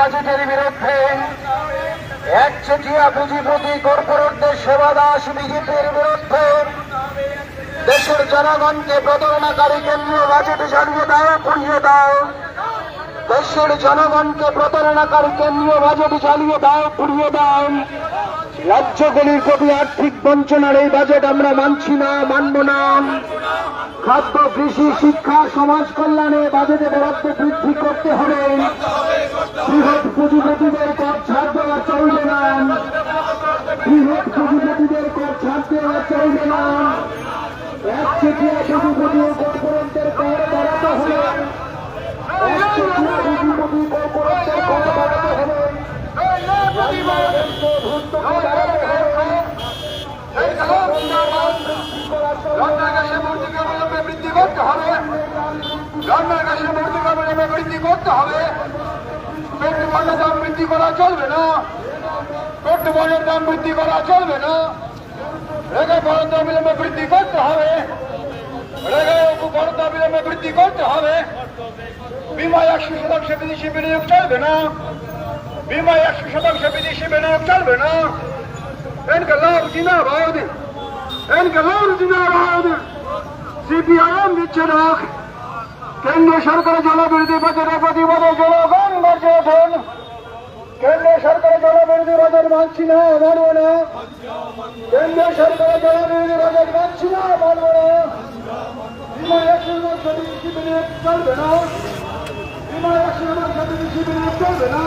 বাজেটের বিরুদ্ধে একচেটিয়া পুঁজিপতি কর্পোরেটদের সেবা দাস বিজেপির বিরুদ্ধে দেশের জনগণকে প্রতারণাকারী কেন্দ্রীয় বাজেটে চালিয়ে দাও, পুড়িয়ে দাও। দেশের জনগণকে প্রতারণাকারী কেন্দ্রীয় বাজেটে চালিয়ে দাও, পুড়িয়ে দাও। রাজ্যগুলির প্রতি আর্থিক বঞ্চনার এই বাজেট আমরা মানছি না, মানব না। খাদ্য, কৃষি, শিক্ষা, সমাজ কল্যাণে বাজেটে বরাদ্দ বৃদ্ধি করতে হবে। ভর্তুকি বৃদ্ধি করতে হবে রান্নার গ্যাসে মূর্তিকে অবলম্বে বৃদ্ধি করতে হবে পেট্রোলের দাম বৃদ্ধি করা চলবে না পেট্রোলের দাম বৃদ্ধি করা চলবে না রেগে বরাদ্দ অবিলম্বে বৃদ্ধি বরাদ্দ অবিলম্বে বৃদ্ধি করতে হবে। বিমা একশো শতাংশ বিদেশি বিনিয়োগ চলবে না। বিমা একশো শতাংশ বিদেশি বিনিয়োগ চলবে না। এনকালাম জিন্দাবাদ। এনকালাম জিন্দাবাদ। সিপিআইএম দিচ্ছে ডাক কেন্দ্রীয় সরকারের জনবিরোধী বাজারের প্রতিবাদে জনগণ গর্জে ওঠেন। কেন্দ্রীয় সরকারের জনবিরোধী বাজার মানছি না, মানব না। কেন্দ্রীয় সরকারের জনবিরোধী বাজার মানছি না মানব না বিমা একশো বিদেশি বিনিয়োগ চলবে না। বিমা একশো বিদেশি বিনিয়োগ চলবে না।